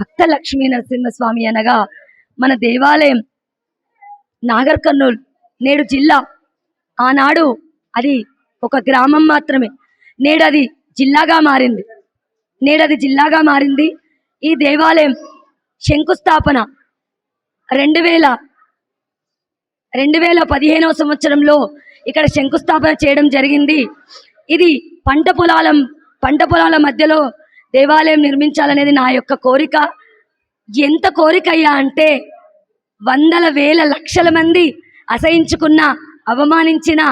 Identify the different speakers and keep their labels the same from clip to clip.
Speaker 1: భక్త లక్ష్మీ నరసింహస్వామి అనగా మన దేవాలయం నాగర్ కర్నూలు నేడు జిల్లా. ఆనాడు అది ఒక గ్రామం మాత్రమే. నేడు అది జిల్లాగా మారింది. నేడు అది జిల్లాగా మారింది. ఈ దేవాలయం శంకుస్థాపన రెండు వేల రెండు వేల పదిహేనవ సంవత్సరంలో ఇక్కడ శంకుస్థాపన చేయడం జరిగింది. ఇది పంట పొలాల పంట పొలాల మధ్యలో దేవాలయం నిర్మించాలనేది నా యొక్క కోరిక. ఎంత కోరిక అయ్యా అంటే వందల వేల లక్షల మంది అసహించుకున్న అవమానించిన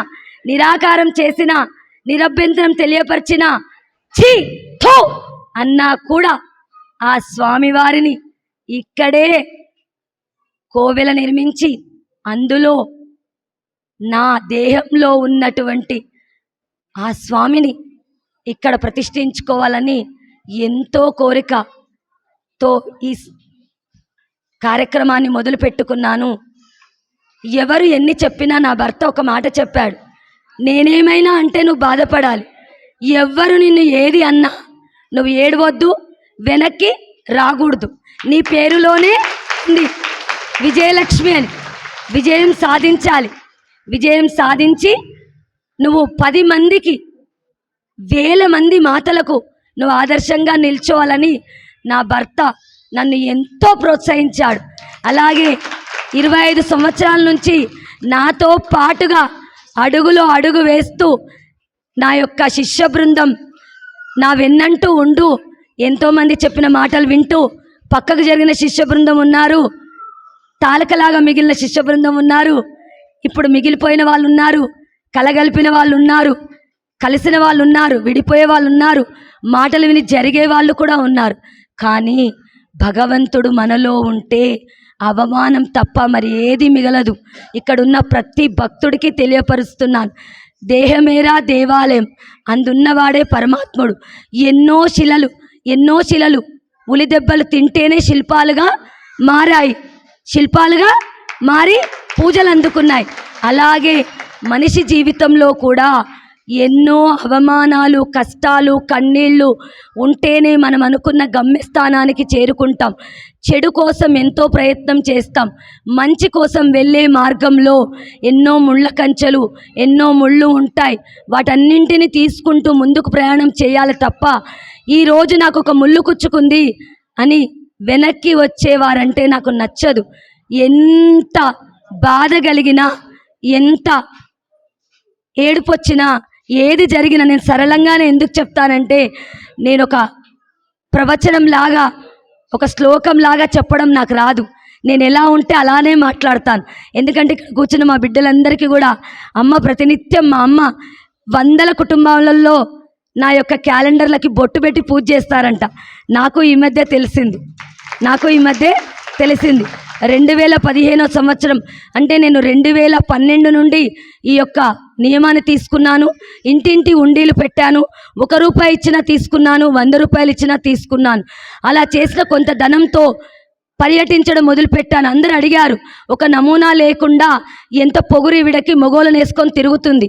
Speaker 1: నిరాకారం చేసిన నిరభ్యంతరం తెలియపరిచిన ఛీ థో అన్నా కూడా ఆ స్వామివారిని ఇక్కడే కోవెల నిర్మించి అందులో నా దేహంలో ఉన్నటువంటి ఆ స్వామిని ఇక్కడ ప్రతిష్ఠించుకోవాలని ఎంతో కోరికతో ఈ కార్యక్రమాన్ని మొదలు పెట్టుకున్నాను. ఎవరు ఎన్ని చెప్పినా నా భర్త ఒక మాట చెప్పాడు. నేనేమైనా అంటే నువ్వు బాధపడాలి. ఎవ్వరు నిన్ను ఏది అన్నా నువ్వు ఏడవద్దు వెనక్కి రాకూడదు. నీ పేరులోనే ఉంది. విజయలక్ష్మి అని. విజయం సాధించాలి. విజయం సాధించి నువ్వు పది మందికి వేల మంది మాటలకు నువ్వు ఆదర్శంగా నిల్చోవాలని నా భర్త నన్ను ఎంతో ప్రోత్సహించాడు. అలాగే ఇరవై ఐదు సంవత్సరాల నుంచి నాతో పాటుగా అడుగులో అడుగు వేస్తూ నా యొక్క శిష్య బృందం నా వెన్నంటూ ఉండు ఎంతోమంది చెప్పిన మాటలు వింటూ పక్కకు జరిగిన శిష్య బృందం ఉన్నారు. తాలకలాగా మిగిలిన శిష్య బృందం ఉన్నారు. ఇప్పుడు మిగిలిపోయిన వాళ్ళు ఉన్నారు. కలగలిపిన వాళ్ళు ఉన్నారు. కలిసిన వాళ్ళు ఉన్నారు విడిపోయే వాళ్ళు ఉన్నారు మాటలు విని జరిగే వాళ్ళు కూడా ఉన్నారు. కానీ భగవంతుడు మనలో ఉంటే అవమానం తప్ప మరి ఏది మిగలదు. ఇక్కడున్న ప్రతి భక్తుడికి తెలియపరుస్తున్నాను. దేహమేరా దేవాలయం అందున్నవాడే పరమాత్ముడు. ఎన్నో శిలలు ఎన్నో శిలలు ఉలి దెబ్బలు తింటేనే శిల్పాలుగా మారాయి. శిల్పాలుగా మారి పూజలు అందుకున్నాయి అలాగే మనిషి జీవితంలో కూడా ఎన్నో అవమానాలు కష్టాలు కన్నీళ్ళు ఉంటేనే మనం అనుకున్న గమ్యస్థానానికి చేరుకుంటాం. చెడు కోసం ఎంతో ప్రయత్నం చేస్తాం. మంచి కోసం వెళ్ళే మార్గంలో ఎన్నో ముళ్ళ కంచెలు ఎన్నో ముళ్ళు ఉంటాయి. వాటన్నింటిని తీసుకుంటూ ముందుకు ప్రయాణం చేయాలి తప్ప ఈరోజు నాకు ఒక ముళ్ళు కుచ్చుకుంది అని వెనక్కి వచ్చేవారంటే నాకు నచ్చదు. ఎంత బాధ కలిగినా ఎంత ఏడుపొచ్చినా ఏది జరిగినా నేను సరళంగానే ఎందుకు చెప్తానంటే నేను ఒక ప్రవచనం లాగా ఒక శ్లోకం లాగా చెప్పడం నాకు రాదు. నేను ఎలా ఉంటే అలానే మాట్లాడతాను. ఎందుకంటే ఇక్కడ కూర్చున్న మా బిడ్డలందరికీ కూడా అమ్మ ప్రతినిత్యం మా అమ్మ వందల కుటుంబాలలో నా యొక్క క్యాలెండర్లకి బొట్టు పెట్టి పూజ చేస్తారంట. నాకు ఈ మధ్య తెలిసింది. నాకు ఈ మధ్య తెలిసింది. రెండు వేల పదిహేనో సంవత్సరం అంటే నేను రెండు వేల పన్నెండు నుండి ఈ యొక్క నియమాన్ని తీసుకున్నాను. ఇంటింటి ఉండీలు పెట్టాను. ఒక రూపాయి ఇచ్చినా తీసుకున్నాను. వంద రూపాయలు ఇచ్చినా తీసుకున్నాను. అలా చేసిన కొంత ధనంతో పర్యటించడం మొదలుపెట్టాను. అందరు అడిగారు ఒక నమూనా లేకుండా ఎంత పొగురు విడకి మొగోలను వేసుకొని తిరుగుతుంది?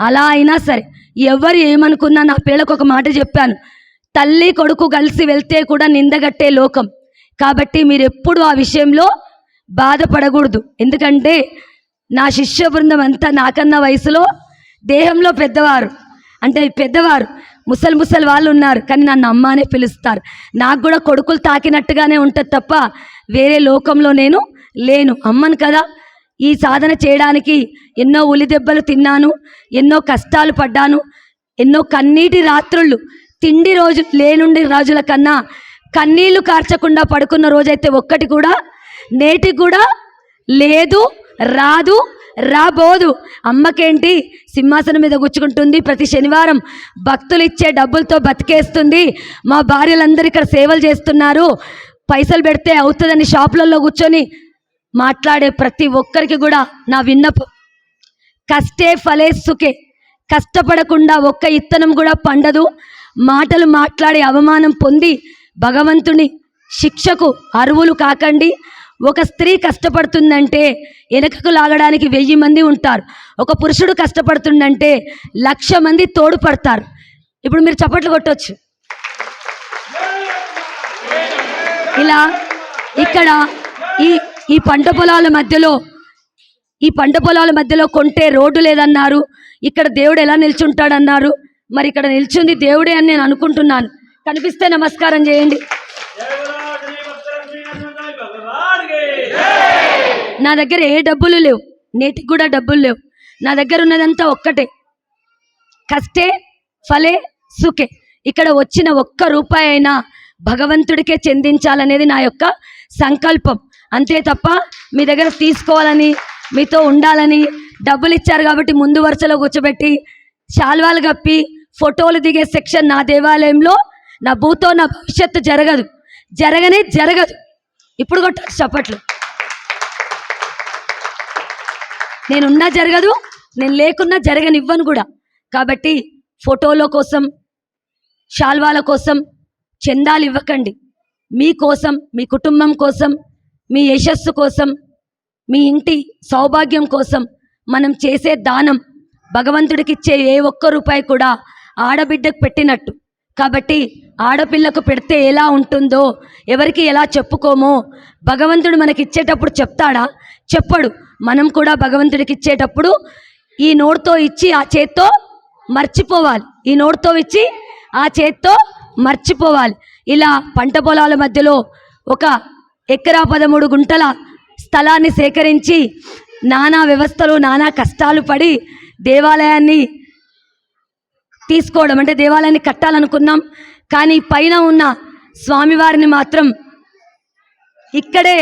Speaker 1: అలా అయినా సరే ఎవరు ఏమనుకున్నా నా పిల్లలకు ఒక మాట చెప్పాను. తల్లి కొడుకు కలిసి వెళ్తే కూడా నిందగట్టే లోకం. కాబట్టి మీరు ఎప్పుడు ఆ విషయంలో బాధపడకూడదు. ఎందుకంటే నా శిష్య బృందం అంతా నాకన్నా వయసులో దేహంలో పెద్దవారు. అంటే పెద్దవారు. ముసలి ముసలి వాళ్ళు ఉన్నారు కానీ నన్ను అమ్మ అనే పిలుస్తారు. నాకు కూడా కొడుకులు తాకినట్టుగానే ఉంటుంది తప్ప వేరే లోకంలో నేను లేను. అమ్మను కదా. ఈ సాధన చేయడానికి ఎన్నో ఉలి దెబ్బలు తిన్నాను. ఎన్నో కష్టాలు పడ్డాను. ఎన్నో కన్నీటి రాత్రులు తిండి రోజు లేనుండి రోజుల కన్నా కన్నీళ్ళు కార్చకుండా పడుకున్న రోజైతే ఒక్కటి కూడా నేటికి కూడా లేదు రాదు రాబోదు. అమ్మకేంటి? సింహాసనం మీద గుచ్చుకుంటుంది ప్రతి శనివారం. భక్తులు ఇచ్చే డబ్బులతో బతికేస్తుంది. మా భార్యలందరూ ఇక్కడ సేవలు చేస్తున్నారు. పైసలు పెడితే అవుతుందని షాపులలో కూర్చొని మాట్లాడే ప్రతి ఒక్కరికి కూడా నా విన్నపం. కష్టే ఫలే సుఖే. కష్టపడకుండా ఒక్క ఇత్తనం కూడా పండదు. మాటలు మాట్లాడి అవమానం పొంది భగవంతుని శిక్షకు అరువులు కాకండి. ఒక స్త్రీ కష్టపడుతుందంటే వెనకకు లాగడానికి వెయ్యి మంది ఉంటారు. ఒక పురుషుడు కష్టపడుతుందంటే లక్ష మంది తోడుపడతారు ఇప్పుడు మీరు చప్పట్లు కొట్టొచ్చు. ఇలా ఇక్కడ ఈ ఈ పంట పొలాల మధ్యలో ఈ పంట పొలాల మధ్యలో కొంటే రోడ్డు లేదన్నారు. ఇక్కడ దేవుడు ఎలా నిల్చుంటాడన్నారు. మరి ఇక్కడ నిల్చుంది దేవుడే అని నేను అనుకుంటున్నాను. కనిపిస్తే నమస్కారం చేయండి. నా దగ్గర ఏ డబ్బులు లేవు. నేటికి కూడా డబ్బులు లేవు. నా దగ్గర ఉన్నదంతా ఒక్కటే. కష్టే ఫలే సుఖే. ఇక్కడ వచ్చిన ఒక్క రూపాయి అయినా భగవంతుడికే చెందించాలనేది నా యొక్క సంకల్పం. అంతే తప్ప మీ దగ్గర తీసుకోవాలని మీతో ఉండాలని డబ్బులు ఇచ్చారు కాబట్టి ముందు వరుసలో కూర్చోబెట్టి శాల్వాలు కప్పి ఫోటోలు దిగే సెక్షన్ నా దేవాలయంలో నా భూతో నా భవిష్యత్తు జరగదు. జరగనే జరగదు. ఇప్పుడు కొట్టారు చప్పట్లు. నేనున్నా జరగదు నేను లేకున్నా జరగనివ్వను కూడా. కాబట్టి ఫోటోల కోసం శాల్వాల కోసం చందాలు ఇవ్వకండి. మీ కోసం మీ కుటుంబం కోసం మీ యశస్సు కోసం మీ ఇంటి సౌభాగ్యం కోసం మనం చేసే దానం భగవంతుడికి ఇచ్చే ఏ ఒక్క రూపాయి కూడా ఆడబిడ్డకు పెట్టినట్టు. కాబట్టి ఆడపిల్లకు పెడితే ఎలా ఉంటుందో ఎవరికి ఎలా చెప్పుకోమో భగవంతుడు మనకి ఇచ్చేటప్పుడు చెప్తాడా? చెప్పడు. మనం కూడా భగవంతుడికి ఇచ్చేటప్పుడు ఈ నోటితో ఇచ్చి ఆ చేత్తో మర్చిపోవాలి. ఈ నోటితో ఇచ్చి ఆ చేత్తో మర్చిపోవాలి. ఇలా పంట పొలాల మధ్యలో ఒక ఎకరా పదమూడు గుంటల స్థలాన్ని సేకరించి నానా వ్యవస్థలు నానా కష్టాలు పడి దేవాలయాన్ని తీసుకోవడం అంటే దేవాలయాన్ని కట్టాలనుకున్నాం. కానీ పైన ఉన్న స్వామివారిని మాత్రం ఇక్కడే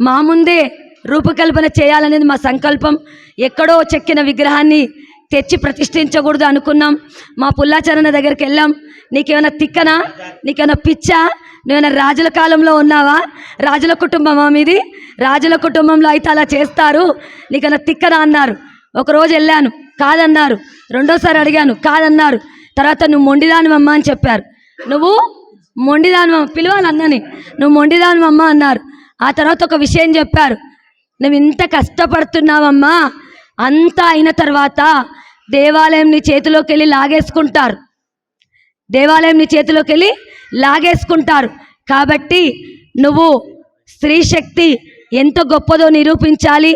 Speaker 1: మా ముందే రూపకల్పన చేయాలనేది మా సంకల్పం. ఎక్కడో చెక్కిన విగ్రహాన్ని తెచ్చి ప్రతిష్ఠించకూడదు అనుకున్నాం. మా పుల్లాచరణ దగ్గరికి వెళ్ళాం. నీకేమైనా తిక్కనా? నీకేమైనా పిచ్చా? నువ్వేమైనా రాజుల కాలంలో ఉన్నావా? రాజుల కుటుంబమా మీది? రాజుల కుటుంబంలో అయితే అలా చేస్తారు. నీకైనా తిక్కనా అన్నారు. ఒకరోజు వెళ్ళాను. కాదన్నారు. రెండోసారి అడిగాను. కాదన్నారు. తర్వాత నువ్వు మొండిదానివమ్మ అని చెప్పారు. నువ్వు మొండిదానివమ్మ. పిలవాలి అన్నని నువ్వు మొండిదానివమ్మ అన్నారు. ఆ తర్వాత ఒక విషయం చెప్పారు. నువ్వు ఇంత కష్టపడుతున్నావమ్మా. అంతా అయిన తర్వాత దేవాలయం నీ చేతిలోకి వెళ్ళి లాగేసుకుంటారు. దేవాలయం నీ చేతిలోకి వెళ్ళి లాగేసుకుంటారు. కాబట్టి నువ్వు స్త్రీ శక్తి ఎంత గొప్పదో నిరూపించాలి.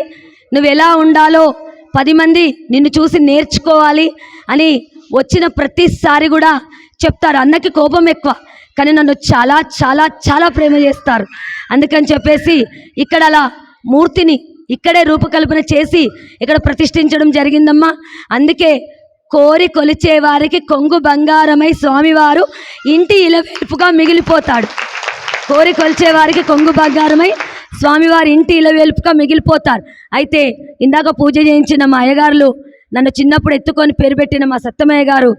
Speaker 1: నువ్వు ఎలా ఉండాలో పది మంది నిన్ను చూసి నేర్చుకోవాలి అని వచ్చిన ప్రతిసారి కూడా చెప్తారు. అన్నకి కోపం ఎక్కువ. కానీ నన్ను చాలా చాలా చాలా ప్రేమ చేస్తారు. అందుకని చెప్పేసి ఇక్కడ అలా మూర్తిని ఇక్కడే రూపకల్పన చేసి ఇక్కడ ప్రతిష్ఠించడం జరిగిందమ్మా. అందుకే కోరి కొలిచే వారికి కొంగు బంగారమై స్వామివారు ఇంటి ఇలవేల్పుగా మిగిలిపోతాడు. కోరి కొలిచే వారికి కొంగు బంగారమై స్వామివారి ఇంటి ఇలవేల్పుగా మిగిలిపోతారు. అయితే ఇందాక పూజ చేయించిన మా అయ్యగారులు నన్ను చిన్నప్పుడు ఎత్తుకొని పేరు పెట్టిన మా సత్తమయ్య గారు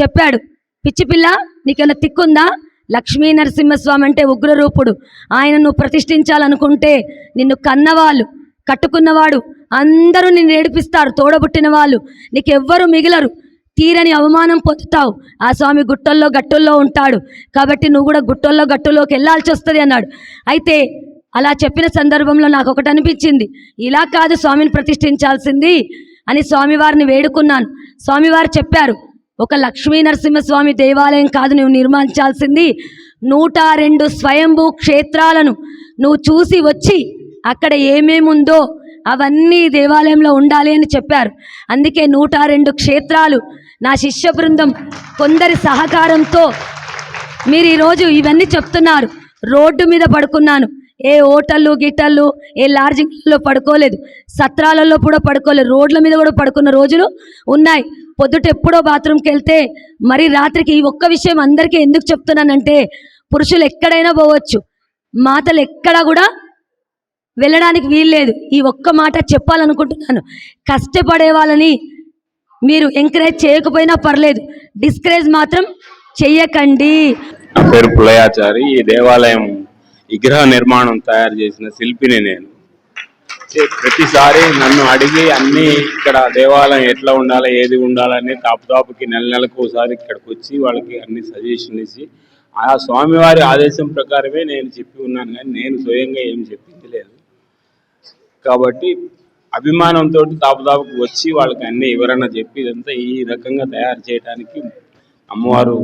Speaker 1: చెప్పాడు పిచ్చి పిల్ల నీకేమైనా తిక్కుందా? లక్ష్మీ నరసింహస్వామి అంటే ఉగ్రరూపుడు. ఆయన నువ్వు ప్రతిష్ఠించాలనుకుంటే నిన్ను కన్నవాళ్ళు కట్టుకున్నవాడు అందరూ నిన్ను ఏడిపిస్తారు తోడబుట్టిన వాళ్ళు. నీకెవ్వరు మిగిలరు. తీరని అవమానం పొందుతావు. ఆ స్వామి గుట్టల్లో గట్టుల్లో ఉంటాడు. కాబట్టి నువ్వు కూడా గుట్టల్లో గట్టుల్లోకి వెళ్ళాల్సి వస్తుంది అన్నాడు. అయితే అలా చెప్పిన సందర్భంలో నాకు ఒకటి అనిపించింది. ఇలా కాదు స్వామిని ప్రతిష్ఠించాల్సింది అని స్వామివారిని వేడుకున్నాను. స్వామివారు చెప్పారు ఒక లక్ష్మీ నరసింహస్వామి దేవాలయం కాదు నువ్వు నిర్మించాల్సింది నూట రెండు స్వయంభూ క్షేత్రాలను. నువ్వు చూసి వచ్చి అక్కడ ఏమేమి ఉందో అవన్నీ దేవాలయంలో ఉండాలి అని చెప్పారు. అందుకే నూట రెండు క్షేత్రాలు. నా శిష్య బృందం కొందరి సహకారంతో మీరు ఈరోజు ఇవన్నీ చెప్తున్నారు. రోడ్డు మీద పడుకున్నాను. ఏ హోటళ్ళు గిటళ్ళు ఏ లాడ్జింగ్లో పడుకోలేదు. సత్రాలలో కూడా పడుకోలేదు. రోడ్ల మీద కూడా పడుకున్న రోజులు ఉన్నాయి. పొద్దుట ఎప్పుడో బాత్రూమ్కి వెళ్తే మరి రాత్రికి ఈ ఒక్క విషయం అందరికీ ఎందుకు చెప్తున్నానంటే పురుషులు ఎక్కడైనా పోవచ్చు. మాతలు ఎక్కడా కూడా వెళ్ళడానికి వీల్లేదు ఈ ఒక్క మాట చెప్పాలనుకుంటున్నాను. కష్టపడే వాళ్ళని మీరు ఎంకరేజ్ చేయకపోయినా పర్లేదు. డిస్కరేజ్ మాత్రం చెయ్యకండి.
Speaker 2: పేరు పులయాచారి. ఈ దేవాలయం విగ్రహ నిర్మాణం తయారు చేసిన శిల్పిని నేను. ప్రతిసారి నన్ను అడిగి అన్ని ఇక్కడ దేవాలయం ఎట్లా ఉండాలి ఏది ఉండాలని తాపు తాపుకి నెల నెలకు ఒకసారి ఇక్కడికి వచ్చి వాళ్ళకి అన్ని సజెషన్ ఇచ్చి ఆ స్వామివారి ఆదేశం ప్రకారమే నేను చెప్పి ఉన్నాను కానీ నేను స్వయంగా ఏం చెప్పింది లేదు. కాబట్టి అభిమానంతో తాపుదాపుకి వచ్చి వాళ్ళకి అన్ని వివరణ చెప్పి ఇదంతా ఈ రకంగా తయారు చేయడానికి అమ్మవారు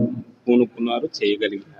Speaker 2: పూనుకున్నారు చేయగలిగారు.